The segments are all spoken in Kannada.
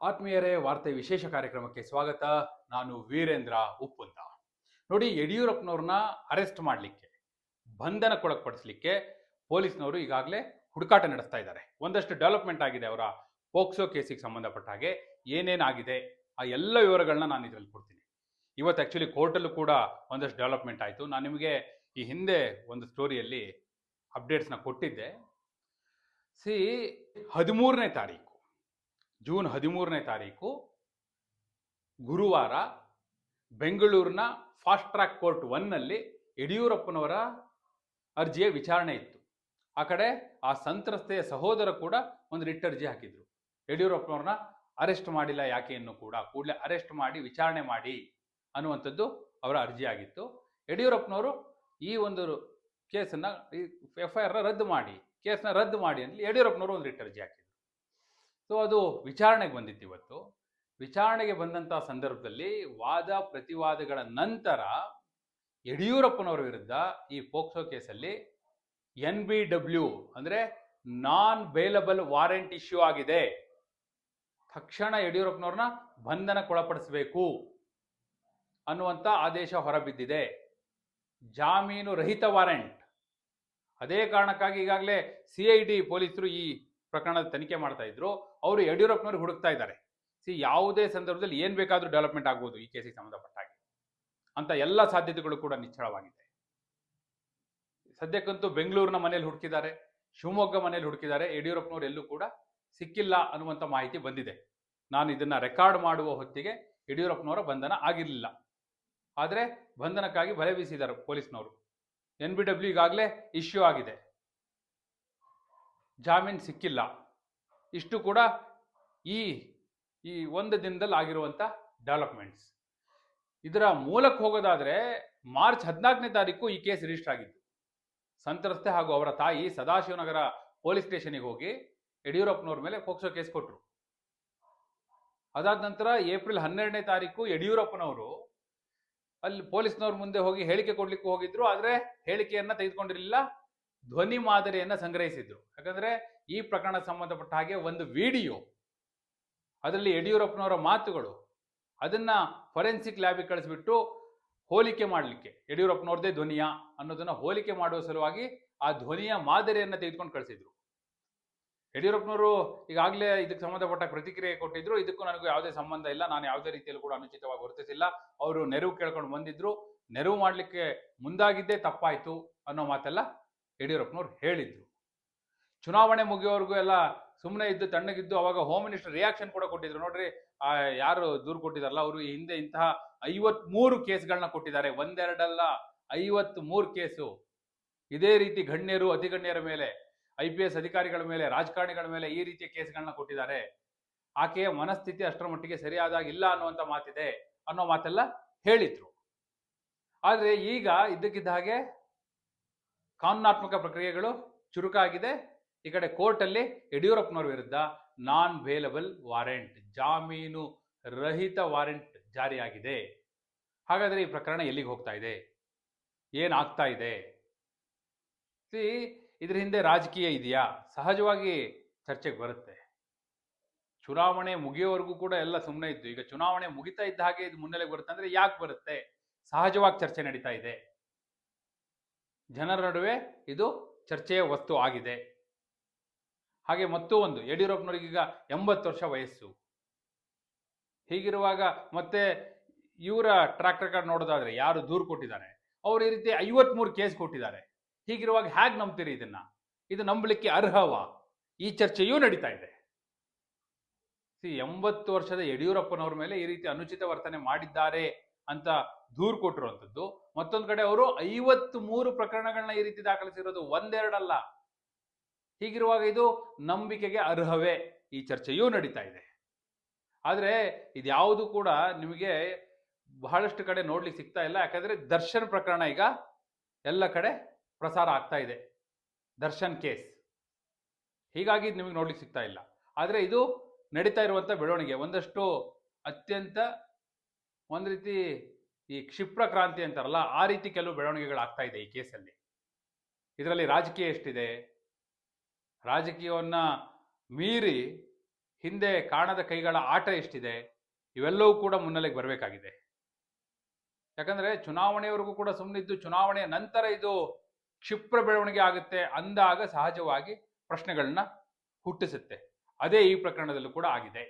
ಆತ್ಮೀಯರೇ, ವಾರ್ತೆ ವಿಶೇಷ ಕಾರ್ಯಕ್ರಮಕ್ಕೆ ಸ್ವಾಗತ. ನಾನು ವೀರೇಂದ್ರ ಉಪ್ಪುಂದ ನೋಡಿ, ಯಡಿಯೂರಪ್ಪನವ್ರನ್ನ ಅರೆಸ್ಟ್ ಮಾಡಲಿಕ್ಕೆ ಬಂಧನಕ್ಕೊಳಪಡಿಸಲಿಕ್ಕೆ ಪೊಲೀಸ್ನವರು ಈಗಾಗಲೇ ಹುಡುಕಾಟ ನಡೆಸ್ತಾ ಇದ್ದಾರೆ. ಒಂದಷ್ಟು ಡೆವಲಪ್ಮೆಂಟ್ ಆಗಿದೆ ಅವರ ಪೋಕ್ಸೋ ಕೇಸಿಗೆ ಸಂಬಂಧಪಟ್ಟ ಹಾಗೆ. ಏನೇನಾಗಿದೆ ಆ ಎಲ್ಲ ವಿವರಗಳನ್ನ ನಾನು ಇದರಲ್ಲಿ ಕೊಡ್ತೀನಿ. ಇವತ್ತು ಆ್ಯಕ್ಚುಲಿ ಕೋರ್ಟಲ್ಲೂ ಕೂಡ ಒಂದಷ್ಟು ಡೆವಲಪ್ಮೆಂಟ್ ಆಯಿತು. ನಾನು ನಿಮಗೆ ಈ ಹಿಂದೆ ಒಂದು ಸ್ಟೋರಿಯಲ್ಲಿ ಅಪ್ಡೇಟ್ಸ್ನ ಕೊಟ್ಟಿದ್ದೆ. ಸಿ, ಹದಿಮೂರನೇ ತಾರೀಕು. ಜೂನ್ ಹದಿಮೂರನೇ ತಾರೀಕು, ಗುರುವಾರ ಬೆಂಗಳೂರಿನ ಫಾಸ್ಟ್ ಟ್ರ್ಯಾಕ್ ಕೋರ್ಟ್ ಒನ್ನಲ್ಲಿ ಯಡಿಯೂರಪ್ಪನವರ ಅರ್ಜಿಯ ವಿಚಾರಣೆ ಇತ್ತು. ಆ ಕಡೆ ಆ ಸಂತ್ರಸ್ತೆಯ ಸಹೋದರ ಕೂಡ ಒಂದು ರಿಟ್ ಅರ್ಜಿ ಹಾಕಿದ್ರು. ಯಡಿಯೂರಪ್ಪನವ್ರನ್ನ ಅರೆಸ್ಟ್ ಮಾಡಿಲ್ಲ ಯಾಕೆ ಎನ್ನು ಕೂಡ ಕೂಡಲೇ ಅರೆಸ್ಟ್ ಮಾಡಿ ವಿಚಾರಣೆ ಮಾಡಿ ಅನ್ನುವಂಥದ್ದು ಅವರ ಅರ್ಜಿ ಆಗಿತ್ತು. ಯಡಿಯೂರಪ್ಪನವರು ಈ ಒಂದು ಕೇಸನ್ನು ಎಫ್ ಐ ಆರ್ ರದ್ದು ಮಾಡಿ, ಕೇಸನ್ನ ರದ್ದು ಮಾಡಿ ಅಂತ ಯಡಿಯೂರಪ್ಪನವರು ಒಂದು ರಿಟ್ ಅರ್ಜಿ ಹಾಕಿದ್ರು. ಸೊ, ಅದು ವಿಚಾರಣೆಗೆ ಬಂದಿತ್ತು ಇವತ್ತು. ವಿಚಾರಣೆಗೆ ಬಂದಂಥ ಸಂದರ್ಭದಲ್ಲಿ ವಾದ ಪ್ರತಿವಾದಗಳ ನಂತರ ಯಡಿಯೂರಪ್ಪನವರ ವಿರುದ್ಧ ಈ ಪೋಕ್ಸೋ ಕೇಸಲ್ಲಿ ಎನ್ ಬಿ ಡಬ್ಲ್ಯೂ ಅಂದರೆ ನಾನ್ ಬೇಲಬಲ್ ವಾರೆಂಟ್ ಇಶ್ಯೂ ಆಗಿದೆ. ತಕ್ಷಣ ಯಡಿಯೂರಪ್ಪನವ್ರನ್ನ ಬಂಧನಕ್ಕೊಳಪಡಿಸಬೇಕು ಅನ್ನುವಂಥ ಆದೇಶ ಹೊರಬಿದ್ದಿದೆ. ಜಾಮೀನು ರಹಿತ ವಾರೆಂಟ್ ಅದೇ ಕಾರಣಕ್ಕಾಗಿ ಈಗಾಗಲೇ ಸಿ ಐ ಡಿ ಪೊಲೀಸರು ಈ ಪ್ರಕರಣದ ತನಿಖೆ ಮಾಡ್ತಾ ಇದ್ರು, ಅವರು ಯಡಿಯೂರಪ್ಪನವ್ರಿಗೆ ಹುಡುಕ್ತಾ ಇದ್ದಾರೆ. ಸಿ, ಯಾವುದೇ ಸಂದರ್ಭದಲ್ಲಿ ಏನು ಬೇಕಾದರೂ ಡೆವಲಪ್ಮೆಂಟ್ ಆಗ್ಬೋದು ಈ ಕೇಸಿಗೆ ಸಂಬಂಧಪಟ್ಟ ಹಾಗೆ ಅಂತ ಎಲ್ಲ ಸಾಧ್ಯತೆಗಳು ಕೂಡ ನಿಚ್ಚಳವಾಗಿದೆ ಸದ್ಯಕ್ಕಂತೂ ಬೆಂಗಳೂರಿನ ಮನೇಲಿ ಹುಡುಕಿದ್ದಾರೆ, ಶಿವಮೊಗ್ಗ ಮನೇಲಿ ಹುಡುಕಿದ್ದಾರೆ, ಯಡಿಯೂರಪ್ಪನವರು ಎಲ್ಲೂ ಕೂಡ ಸಿಕ್ಕಿಲ್ಲ ಅನ್ನುವಂಥ ಮಾಹಿತಿ ಬಂದಿದೆ. ನಾನು ಇದನ್ನ ರೆಕಾರ್ಡ್ ಮಾಡುವ ಹೊತ್ತಿಗೆ ಯಡಿಯೂರಪ್ಪನವರ ಬಂಧನ ಆಗಿರಲಿಲ್ಲ. ಆದರೆ ಬಂಧನಕ್ಕಾಗಿ ಬಲೆ ಬೀಸಿದ್ದಾರೆ ಪೊಲೀಸ್ನವರು. ಎನ್ ಬಿ ಡಬ್ಲ್ಯೂ ಈಗಾಗಲೇ ಇಶ್ಯೂ ಆಗಿದೆ. ಜಾಮೀನು ಸಿಕ್ಕಿಲ್ಲ. ಇಷ್ಟು ಕೂಡ ಈ ಈ ಒಂದು ದಿನದಲ್ಲಿ ಆಗಿರುವಂಥ ಡೆವಲಪ್ಮೆಂಟ್ಸ್ ಇದರ ಮೂಲಕ್ಕೆ ಹೋಗೋದಾದರೆ ಮಾರ್ಚ್ ಹದಿನಾಲ್ಕನೇ ತಾರೀಕು ಈ ಕೇಸ್ ರಿಜಿಸ್ಟರ್ ಆಗಿತ್ತು. ಸಂತ್ರಸ್ತೆ ಹಾಗೂ ಅವರ ತಾಯಿ ಸದಾಶಿವನಗರ ಪೊಲೀಸ್ ಸ್ಟೇಷನಿಗೆ ಹೋಗಿ ಯಡಿಯೂರಪ್ಪನವ್ರ ಮೇಲೆ ಪೋಕ್ಸೋ ಕೇಸ್ ಕೊಟ್ಟರು ಅದಾದ ನಂತರ ಏಪ್ರಿಲ್ ಹನ್ನೆರಡನೇ ತಾರೀಕು ಯಡಿಯೂರಪ್ಪನವರು ಅಲ್ಲಿ ಪೊಲೀಸ್ನವ್ರ ಮುಂದೆ ಹೋಗಿ ಹೇಳಿಕೆ ಕೊಡ್ಲಿಕ್ಕೆ ಹೋಗಿದ್ರು, ಆದರೆ ಹೇಳಿಕೆಯನ್ನ ತೆಗೆದುಕೊಂಡಿರಲಿಲ್ಲ. ಧ್ವನಿ ಮಾದರಿಯನ್ನ ಸಂಗ್ರಹಿಸಿದ್ರು. ಯಾಕಂದ್ರೆ ಈ ಪ್ರಕರಣ ಸಂಬಂಧಪಟ್ಟ ಹಾಗೆ ಒಂದು ವಿಡಿಯೋ, ಅದರಲ್ಲಿ ಯಡಿಯೂರಪ್ಪನವರ ಮಾತುಗಳು, ಅದನ್ನ ಫೊರೆನ್ಸಿಕ್ ಲ್ಯಾಬಿಗೆ ಕಳಿಸ್ಬಿಟ್ಟು ಹೋಲಿಕೆ ಮಾಡಲಿಕ್ಕೆ ಯಡಿಯೂರಪ್ಪನವ್ರದೇ ಧ್ವನಿಯ ಅನ್ನೋದನ್ನ ಹೋಲಿಕೆ ಮಾಡುವ ಸಲುವಾಗಿ ಆ ಧ್ವನಿಯ ಮಾದರಿಯನ್ನ ತೆಗೆದುಕೊಂಡು ಕಳಿಸಿದ್ರು. ಯಡಿಯೂರಪ್ಪನವರು ಈಗಾಗಲೇ ಇದಕ್ಕೆ ಸಂಬಂಧಪಟ್ಟ ಪ್ರತಿಕ್ರಿಯೆ ಕೊಟ್ಟಿದ್ರು, ಇದಕ್ಕೂ ನನಗೂ ಯಾವುದೇ ಸಂಬಂಧ ಇಲ್ಲ, ನಾನು ಯಾವುದೇ ರೀತಿಯಲ್ಲೂ ಕೂಡ ಅನುಚಿತವಾಗಿ ವರ್ತಿಸಿಲ್ಲ. ಅವರು ನೆರವು ಕೇಳ್ಕೊಂಡು ಬಂದಿದ್ರು, ನೆರವು ಮಾಡಲಿಕ್ಕೆ ಮುಂದಾಗಿದ್ದೇ ತಪ್ಪಾಯ್ತು ಅನ್ನೋ ಮಾತೆಲ್ಲ ಯಡಿಯೂರಪ್ಪನವ್ರು ಹೇಳಿದ್ರು. ಚುನಾವಣೆ ಮುಗಿಯೋವರೆಗೂ ಎಲ್ಲ ಸುಮ್ಮನೆ ಇದ್ದು ತಣ್ಣಗಿದ್ದು ಅವಾಗ ಹೋಮ್ ಮಿನಿಸ್ಟರ್ ರಿಯಾಕ್ಷನ್ ಕೂಡ ಕೊಟ್ಟಿದ್ರು. ನೋಡ್ರಿ, ಆ, ಯಾರು ದೂರು ಕೊಟ್ಟಿದಾರಲ್ಲ, ಅವರು ಹಿಂದೆ ಇಂತಹ ಐವತ್ ಮೂರು ಕೇಸ್ಗಳನ್ನ ಕೊಟ್ಟಿದ್ದಾರೆ. ಒಂದೆರಡಲ್ಲ ಐವತ್ ಮೂರು ಕೇಸು. ಇದೇ ರೀತಿ ಗಣ್ಯರು, ಅತಿಗಣ್ಯರ ಮೇಲೆ ಐ ಪಿ ಎಸ್ ಅಧಿಕಾರಿಗಳ ಮೇಲೆ, ರಾಜಕಾರಣಿಗಳ ಮೇಲೆ ಈ ರೀತಿಯ ಕೇಸ್ಗಳನ್ನ ಕೊಟ್ಟಿದ್ದಾರೆ. ಆಕೆಯ ಮನಸ್ಥಿತಿ ಅಷ್ಟರ ಮಟ್ಟಿಗೆ ಸರಿಯಾದಾಗ ಇಲ್ಲ ಅನ್ನುವಂಥ ಮಾತಿದೆ ಅನ್ನೋ ಮಾತೆಲ್ಲ ಹೇಳಿದ್ರು. ಆದರೆ ಈಗ ಇದ್ದಕ್ಕಿದ್ದ ಹಾಗೆ ಕಾನೂನಾತ್ಮಕ ಪ್ರಕ್ರಿಯೆಗಳು ಚುರುಕಾಗಿದೆ. ಈ ಕಡೆ ಕೋರ್ಟಲ್ಲಿ ಯಡಿಯೂರಪ್ಪನವ್ರ ವಿರುದ್ಧ ನಾನ್ ವೇಲಬಲ್ ವಾರೆಂಟ್ ಜಾಮೀನು ರಹಿತ ವಾರೆಂಟ್ ಜಾರಿಯಾಗಿದೆ. ಹಾಗಾದರೆ ಈ ಪ್ರಕರಣ ಎಲ್ಲಿಗೆ ಹೋಗ್ತಾ ಇದೆ? ಏನಾಗ್ತಾ ಇದೆ? ಸಿ, ಇದ್ರ ಹಿಂದೆ ರಾಜಕೀಯ ಇದೆಯಾ? ಸಹಜವಾಗಿ ಚರ್ಚೆಗೆ ಬರುತ್ತೆ. ಚುನಾವಣೆ ಮುಗಿಯೋವರೆಗೂ ಕೂಡ ಎಲ್ಲ ಸುಮ್ಮನೆ ಇದ್ದು, ಈಗ ಚುನಾವಣೆ ಮುಗಿತಾ ಇದ್ದ ಹಾಗೆ ಇದು ಮುನ್ನೆಲೆಗೆ ಬರುತ್ತೆ ಅಂದ್ರೆ ಯಾಕೆ ಬರುತ್ತೆ? ಸಹಜವಾಗಿ ಚರ್ಚೆ ನಡೀತಾ ಇದೆ. ಜನರ ನಡುವೆ ಇದು ಚರ್ಚೆಯ ವಸ್ತು ಆಗಿದೆ. ಹಾಗೆ ಮತ್ತೂ ಒಂದು ಯಡಿಯೂರಪ್ಪನವ್ರಿಗೀಗ ಎಂಬತ್ತು ವರ್ಷ ವಯಸ್ಸು. ಹೀಗಿರುವಾಗ ಮತ್ತೆ ಇವರ ಟ್ರ್ಯಾಕ್ ರೆಕಾರ್ಡ್ ನೋಡೋದಾದ್ರೆ ಯಾರು ದೂರು ಕೊಟ್ಟಿದ್ದಾರೆ? ಅವ್ರು ಈ ರೀತಿ ಐವತ್ಮೂರು ಕೇಸ್ ಕೊಟ್ಟಿದ್ದಾರೆ. ಹೀಗಿರುವಾಗ ಹೇಗೆ ನಂಬ್ತೀರಿ ಇದನ್ನ? ಇದು ನಂಬಲಿಕ್ಕೆ ಅರ್ಹವಾ? ಈ ಚರ್ಚೆಯೂ ನಡೀತಾ ಇದೆ. ಸಿ, ಎಂಬತ್ತು ವರ್ಷದ ಯಡಿಯೂರಪ್ಪನವ್ರ ಮೇಲೆ ಈ ರೀತಿ ಅನುಚಿತ ವರ್ತನೆ ಮಾಡಿದ್ದಾರೆ ಅಂತ ದೂರು ಕೊಟ್ಟಿರುವಂಥದ್ದು. ಮತ್ತೊಂದು ಕಡೆ ಅವರು ಐವತ್ತು ಮೂರು ಪ್ರಕರಣಗಳನ್ನ ಈ ರೀತಿ ದಾಖಲಿಸಿರೋದು ಒಂದೆರಡಲ್ಲ. ಹೀಗಿರುವಾಗ ಇದು ನಂಬಿಕೆಗೆ ಅರ್ಹವೇ ಈ ಚರ್ಚೆಯೂ ನಡೀತಾ ಇದೆ. ಆದರೆ ಇದ್ಯಾವುದು ಕೂಡ ನಿಮಗೆ ಬಹಳಷ್ಟು ಕಡೆ ನೋಡ್ಲಿಕ್ಕೆ ಸಿಗ್ತಾ ಇಲ್ಲ. ಯಾಕಂದ್ರೆ ದರ್ಶನ್ ಪ್ರಕರಣ ಈಗ ಎಲ್ಲ ಕಡೆ ಪ್ರಸಾರ ಆಗ್ತಾ ಇದೆ. ದರ್ಶನ್ ಕೇಸ್. ಹೀಗಾಗಿ ನಿಮಗೆ ನೋಡ್ಲಿಕ್ಕೆ ಸಿಗ್ತಾ ಇಲ್ಲ. ಆದರೆ ಇದು ನಡೀತಾ ಇರುವಂಥ ಬೆಳವಣಿಗೆ. ಒಂದಷ್ಟು ಅತ್ಯಂತ ಒಂದು ರೀತಿ ಈ ಕ್ಷಿಪ್ರ ಕ್ರಾಂತಿ ಅಂತಾರಲ್ಲ, ಆ ರೀತಿ ಕೆಲವು ಬೆಳವಣಿಗೆಗಳು ಆಗ್ತಾ ಇದೆ ಈ ಕೇಸಲ್ಲಿ. ಇದರಲ್ಲಿ ರಾಜಕೀಯ ಎಷ್ಟಿದೆ? ರಾಜಕೀಯವನ್ನ ಮೀರಿ ಹಿಂದೆ ಕಾಣದ ಕೈಗಳ ಆಟ ಎಷ್ಟಿದೆ, ಇವೆಲ್ಲವೂ ಕೂಡ ಮುನ್ನೆಲೆಗೆ ಬರಬೇಕಾಗಿದೆ. ಯಾಕಂದ್ರೆ ಚುನಾವಣೆಯವರೆಗೂ ಕೂಡ ಸುಮ್ಮನಿದ್ದು ಚುನಾವಣೆಯ ನಂತರ ಇದು ಕ್ಷಿಪ್ರ ಬೆಳವಣಿಗೆ ಆಗುತ್ತೆ ಅಂದಾಗ ಸಹಜವಾಗಿ ಪ್ರಶ್ನೆಗಳನ್ನ ಹುಟ್ಟಿಸುತ್ತೆ. ಅದೇ ಈ ಪ್ರಕರಣದಲ್ಲೂ ಕೂಡ ಆಗಿದೆ.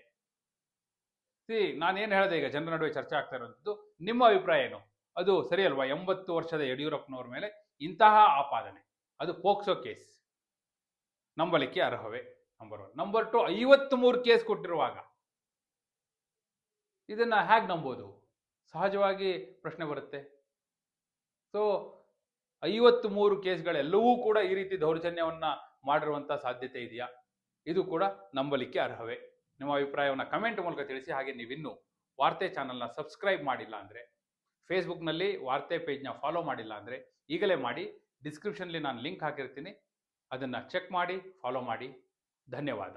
ಸಿ, ನಾನೇನು ಹೇಳಿದೆ ಈಗ ಜನರ ನಡುವೆ ಚರ್ಚೆ ಆಗ್ತಾ ಇರುವಂಥದ್ದು, ನಿಮ್ಮ ಅಭಿಪ್ರಾಯ ಏನು? ಅದು ಸರಿ ಅಲ್ವಾ ಎಂಬತ್ತು ವರ್ಷದ ಯಡಿಯೂರಪ್ಪನವ್ರ ಮೇಲೆ ಇಂತಹ ಆಪಾದನೆ. ಅದು ಪೋಕ್ಸೋ ಕೇಸ್. ನಂಬಲಿಕ್ಕೆ ಅರ್ಹವೇ? ನಂಬರ್ ಒನ್ ನಂಬರ್ ಟು ಐವತ್ತ್ ಮೂರು ಕೇಸ್ ಕೊಟ್ಟಿರುವಾಗ ಇದನ್ನ ಹೇಗೆ ನಂಬೋದು? ಸಹಜವಾಗಿ ಪ್ರಶ್ನೆ ಬರುತ್ತೆ. ಸೊ ಐವತ್ತ್ ಮೂರು ಕೇಸ್ಗಳೆಲ್ಲವೂ ಕೂಡ ಈ ರೀತಿ ದೌರ್ಜನ್ಯವನ್ನ ಮಾಡಿರುವಂತ ಸಾಧ್ಯತೆ ಇದೆಯಾ? ಇದು ಕೂಡ ನಂಬಲಿಕ್ಕೆ ಅರ್ಹವೇ? ನಿಮ್ಮ ಅಭಿಪ್ರಾಯವನ್ನು ಕಮೆಂಟ್ ಮೂಲಕ ತಿಳಿಸಿ, ಹಾಗೆ ನೀವಿನ್ನೂ ವಾರ್ತೆ ಚಾನಲ್ನ ಸಬ್ಸ್ಕ್ರೈಬ್ ಮಾಡಿಲ್ಲ ಅಂದರೆ ಫೇಸ್ಬುಕ್ನಲ್ಲಿ ವಾರ್ತೆ ಪೇಜ್ನ ಫಾಲೋ ಮಾಡಿಲ್ಲ ಅಂದರೆ, ಈಗಲೇ ಮಾಡಿ ಡಿಸ್ಕ್ರಿಪ್ಷನ್ಲಿ ನಾನು ಲಿಂಕ್ ಹಾಕಿರ್ತೀನಿ. ಅದನ್ನು ಚೆಕ್ ಮಾಡಿ ಫಾಲೋ ಮಾಡಿ. ಧನ್ಯವಾದ.